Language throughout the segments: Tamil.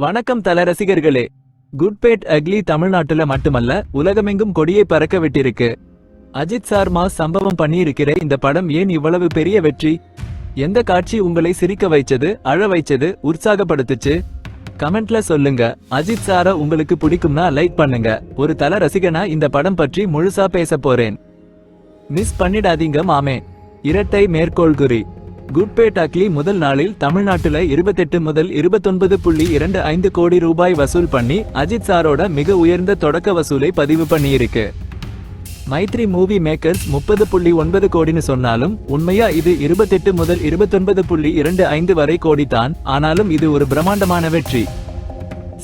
வணக்கம் தல ரசிகர்களே. குட்பேட் அக்லி தமிழ்நாட்டுல மட்டுமல்ல உலகமெங்கும் கொடியை பறக்க விட்டிருக்கு. அஜித் சார் மாஸ் சம்பவம் பண்ணியிருக்கிற இந்த படம் ஏன் இவ்வளவு பெரிய வெற்றி? எந்த காட்சி உங்களை சிரிக்க வைச்சது அழ வைச்சது உற்சாகப்படுத்துச்சு? கமெண்ட்ல சொல்லுங்க. அஜித் சார உங்களுக்கு பிடிக்கும்னா லைக் பண்ணுங்க. ஒரு தல ரசிகனா இந்த படம் பற்றி முழுசா பேச போறேன். மிஸ் பண்ணிடாதீங்க மாமே. இரட்டை மேற்கோள் குட் பே டாக்லி முதல் நாளில் தமிழ்நாட்டில் இருபத்தெட்டு முதல் இருபத்தொன்பது புள்ளி இரண்டு ஐந்து கோடி ரூபாய் வசூல் பண்ணி அஜித் சாரோட மிக உயர்ந்த தொடக்க வசூலை பதிவு பண்ணியிருக்கு. மைத்ரி மூவி மேக்கர்ஸ் முப்பது புள்ளி ஒன்பது கோடின்னு சொன்னாலும் உண்மையா இது இருபத்தெட்டு முதல் இருபத்தொன்பது புள்ளி இரண்டு ஐந்து வரை கோடி தான் ஆனாலும் இது ஒரு பிரம்மாண்டமான வெற்றி.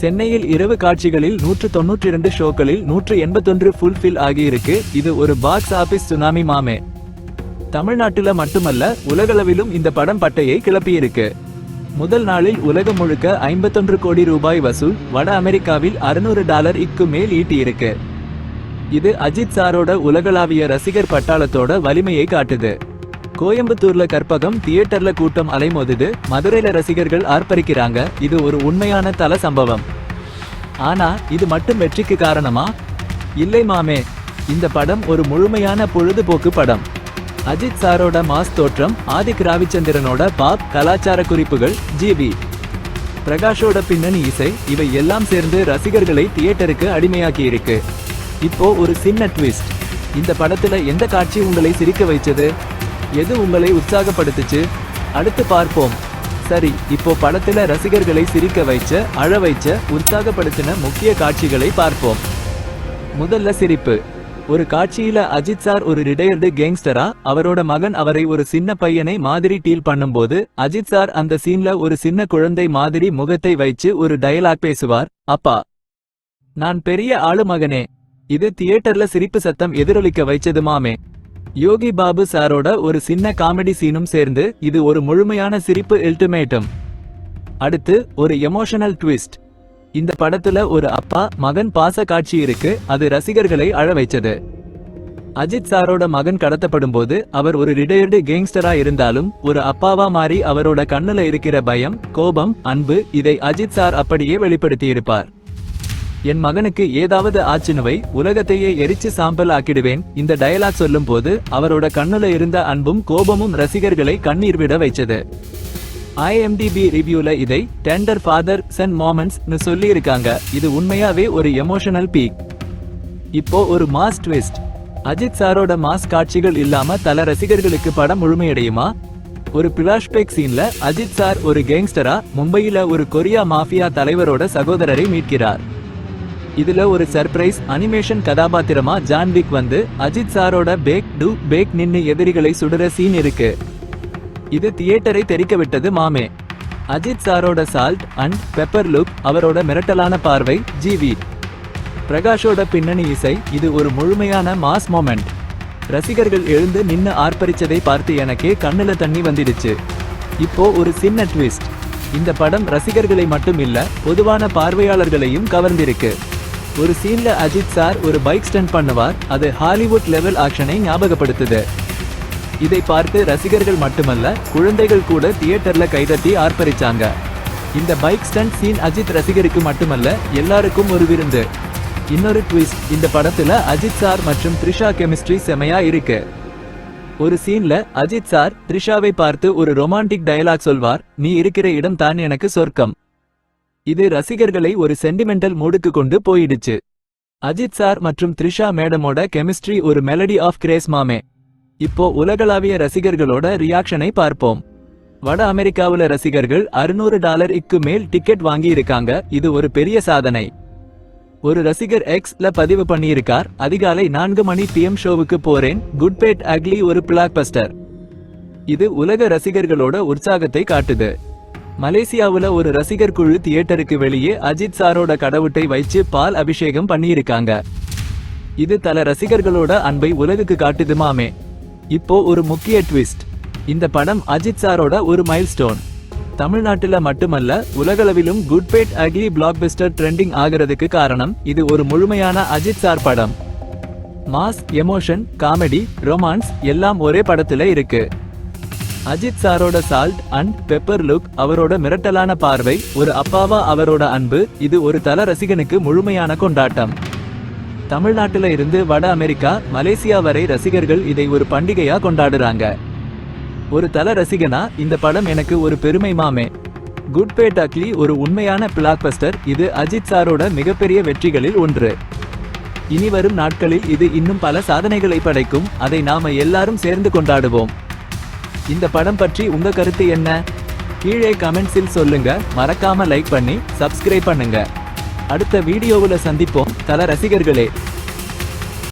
சென்னையில் இரவு காட்சிகளில் நூற்று தொன்னூற்றி இரண்டு ஷோக்களில் நூற்று எண்பத்தொன்று ஃபுல்ஃபில் ஆகியிருக்கு. இது ஒரு பாக்ஸ் ஆபீஸ் சுனாமி மாமே. தமிழ்நாட்டுல மட்டுமல்ல உலகளவிலும் இந்த படம் பட்டையை கிளப்பியிருக்கு. முதல் நாளில் உலகம் முழுக்க ஐம்பத்தொன்று கோடி ரூபாய் வசூல் வட அமெரிக்காவில் அறுநூறு டாலர் இக்கு மேல் ஈட்டியிருக்கு. இது அஜித் சாரோட உலகளாவிய ரசிகர் பட்டாளத்தோட வலிமையை காட்டுது. கோயம்புத்தூர்ல கற்பகம் தியேட்டர்ல கூட்டம் அலைமோதுது மதுரையில ரசிகர்கள் ஆர்ப்பரிக்கிறாங்க இது ஒரு உண்மையான தல சம்பவம். ஆனா இது மட்டும் வெற்றிக்கு காரணமா? இல்லை மாமே இந்த படம் ஒரு முழுமையான பொழுதுபோக்கு படம். அஜித் சாரோட மாஸ் தோற்றம் ஆதிக் ராவிச்சந்திரனோட பாப் கலாச்சார குறிப்புகள் ஜிபி. பிரகாஷோட பின்னணி இசை இவை எல்லாம் சேர்ந்து ரசிகர்களை தியேட்டருக்கு அடிமையாக்கி இருக்கு இப்போ ஒரு சின்ன ட்விஸ்ட். இந்த படத்துல எந்த காட்சி உங்களை சிரிக்க வைச்சது? எது உங்களை உற்சாகப்படுத்துச்சு? அடுத்து பார்ப்போம். சரி இப்போ படத்துல ரசிகர்களை சிரிக்க வைச்ச அழ வைச்ச உற்சாகப்படுத்தின முக்கிய காட்சிகளை பார்ப்போம். முதல்ல சிரிப்பு. ஒரு காட்சியில அஜித் சார் ஒரு ரிடையர்டு கேங்ஸ்டரா? அவரோட மகன் அவரை ஒரு சின்ன பையனை மாதிரி டீல் பண்ணும்போது அஜித் சார் அந்த சீன்ல ஒரு சின்ன குழந்தை மாதிரி முகத்தை வைச்சு ஒரு டயலாக் பேசுவார். அப்பா நான் பெரிய ஆளு மகனே. இது தியேட்டர்ல சிரிப்பு சத்தம் எதிரொலிக்க வைச்சது மாமே. யோகி பாபு சாரோட ஒரு சின்ன காமெடி சீனும் சேர்ந்து இது ஒரு முழுமையான சிரிப்பு எல்டிமேட்டம் அடுத்து ஒரு எமோஷனல் ட்விஸ்ட் இந்த படத்துல ஒரு அப்பா மகன் பாச காட்சி இருக்கு அது ரசிகர்களை அழ வைச்சது. அஜித் சாரோட மகன் கடத்தப்படும் போது அவர் ஒரு ரிடையர்டு கேங்ஸ்டரா இருந்தாலும் ஒரு அப்பாவா மாறி அவரோட கண்ணுல இருக்கிற பயம் கோபம் அன்பு இதை அஜித் சார் அப்படியே வெளிப்படுத்தி இருப்பார் என் மகனுக்கு ஏதாவது ஆச்சுனுவை உலகத்தையே எரிச்சு சாம்பல் ஆக்கிடுவேன் இந்த டயலாக் சொல்லும் போது அவரோட கண்ணுல இருந்த அன்பும் கோபமும் ரசிகர்களை கண்ணீர் விட வைச்சது. ஐஎம்டிபி ரிவ்யூல இதை டெண்டர் ஃபாதர் சன் மாமெண்ட்ஸ்னு சொல்லி இருக்காங்க இது உண்மையாவே ஒரு எமோஷனல் பீக் இப்போ ஒரு மாஸ் ட்விஸ்ட் அஜித் சாரோட மாஸ் காட்சிகள் இல்லாம தல ரசிகர்களுக்கு படம் முழுமையடையுமா? ஒரு பிளாஷ்பேக் சீன்ல அஜித் சார் ஒரு கேங்ஸ்டரா மும்பையில ஒரு கொரியா மாஃபியா தலைவரோட சகோதரரை மீட்கிறார். இதுல ஒரு சர்ப்ரைஸ் அனிமேஷன் கதாபாத்திரமா ஜான்விக் வந்து அஜித் சாரோட பேக் டு பேக் நின்னு எதிரிகளை சுடுற சீன் இருக்கு. இது தியேட்டரை தெரிக்க விட்டது மாமே. அஜித் சாரோட சால்ட் அண்ட் பெப்பர் லுக் அவரோட மிரட்டலான பார்வை ஜிவி பிரகாஷோட பின்னணி இசை இது ஒரு முழுமையான மாஸ் மொமெண்ட் ரசிகர்கள் எழுந்து நின்று ஆர்ப்பரிச்சதை பார்த்து எனக்கே கண்ணுல தண்ணி வந்துடுச்சு. இப்போ ஒரு சின்ன ட்விஸ்ட் இந்த படம் ரசிகர்களை மட்டும் இல்ல பொதுவான பார்வையாளர்களையும் கவர்ந்திருக்கு. ஒரு சீன்ல அஜித் சார் ஒரு பைக் ஸ்டண்ட் பண்ணுவார் அது ஹாலிவுட் லெவல் ஆக்ஷனை ஞாபகப்படுத்துது. இதை பார்த்து ரசிகர்கள் மட்டுமல்ல குழந்தைகள் கூட தியேட்டர்ல கைதட்டி ஆர்ப்பரிச்சாங்க. இந்த பைக் ஸ்டண்ட் சீன் அஜித் ரசிகருக்கு மட்டுமல்ல எல்லாருக்கும் ஒரு விருந்து. இன்னொரு ட்விஸ்ட் இந்த படத்துல அஜித் சார் மற்றும் த்ரிஷா கெமிஸ்ட்ரி செமையா இருக்கு. ஒரு சீன்ல அஜித் சார் த்ரிஷாவை பார்த்து ஒரு ரொமான்டிக் டயலாக் சொல்வார் நீ இருக்கிற இடம் தான் எனக்கு சொர்க்கம். இது ரசிகர்களை ஒரு சென்டிமெண்டல் மூடுக்கு கொண்டு போயிடுச்சு. அஜித் சார் மற்றும் த்ரிஷா மேடமோட கெமிஸ்ட்ரி ஒரு மெலடி ஆஃப் கிரேஸ் மாமே. இப்போ உலகளாவிய ரசிகர்களோட ரியாக்ஷனை பார்ப்போம். வட அமெரிக்காவுல ரசிகர்கள் அறுநூறு டாலர் இக்கு மேல் டிக்கெட் வாங்கி இருக்காங்க இது ஒரு பெரிய சாதனை. ஒரு ரசிகர் எக்ஸ்ல பதிவு பண்ணியிருக்கார். அதிகாலை நான்கு மணி பிஎம் ஷோவுக்கு போறேன். குட்பேட் அக்லி ஒரு பிளாக் பஸ்டர் இது உலக ரசிகர்களோட உற்சாகத்தை காட்டுது. மலேசியாவுல ஒரு ரசிகர் குழு தியேட்டருக்கு வெளியே அஜித் சாரோட கடவுட்டை வைச்சு பால் அபிஷேகம் பண்ணியிருக்காங்க. இது தல ரசிகர்களோட அன்பை உலகுக்கு காட்டுது மாமே. இப்போ ஒரு முக்கிய ட்விஸ்ட். இந்த படம் அஜித் சாரோட ஒரு மைல்ஸ்டோன் தமிழ்நாட்டுல மட்டுமல்ல உலகளவிலும் good bad ugly blockbuster trending ஆகிறதுக்கு காரணம் இது ஒரு முழுமையான அஜித் சார் படம். மாஸ் எமோஷன் காமெடி ரொமான்ஸ் எல்லாம் ஒரே படத்துல இருக்கு. அஜித் சாரோட சால்ட் அண்ட் பெப்பர் லுக் அவரோட மிரட்டலான பார்வை ஒரு அப்பாவா அவரோட அன்பு இது ஒரு தல ரசிகனுக்கு முழுமையான கொண்டாட்டம். தமிழ்நாட்டில இருந்து வட அமெரிக்கா மலேசியா வரை ரசிகர்கள் இதை ஒரு பண்டிகையா கொண்டாடுறாங்க. ஒரு தல ரசிகனா இந்த படம் எனக்கு ஒரு பெருமை மாமே. குட் பேட் அக்லி ஒரு உண்மையான பிளாக்பஸ்டர் இது அஜித் சாரோட மிகப்பெரிய வெற்றிகளில் ஒன்று. இனி வரும் நாட்களில் இது இன்னும் பல சாதனைகளை படைக்கும் அதை நாம எல்லாரும் சேர்ந்து கொண்டாடுவோம். இந்த படம் பற்றி உங்க கருத்து என்ன? கீழே கமெண்ட்ஸில் சொல்லுங்க மறக்காம லைக் பண்ணி சப்ஸ்கிரைப் பண்ணுங்க. அடுத்த வீடியோவில் சந்திப்போம். தல ரசிகர்களே.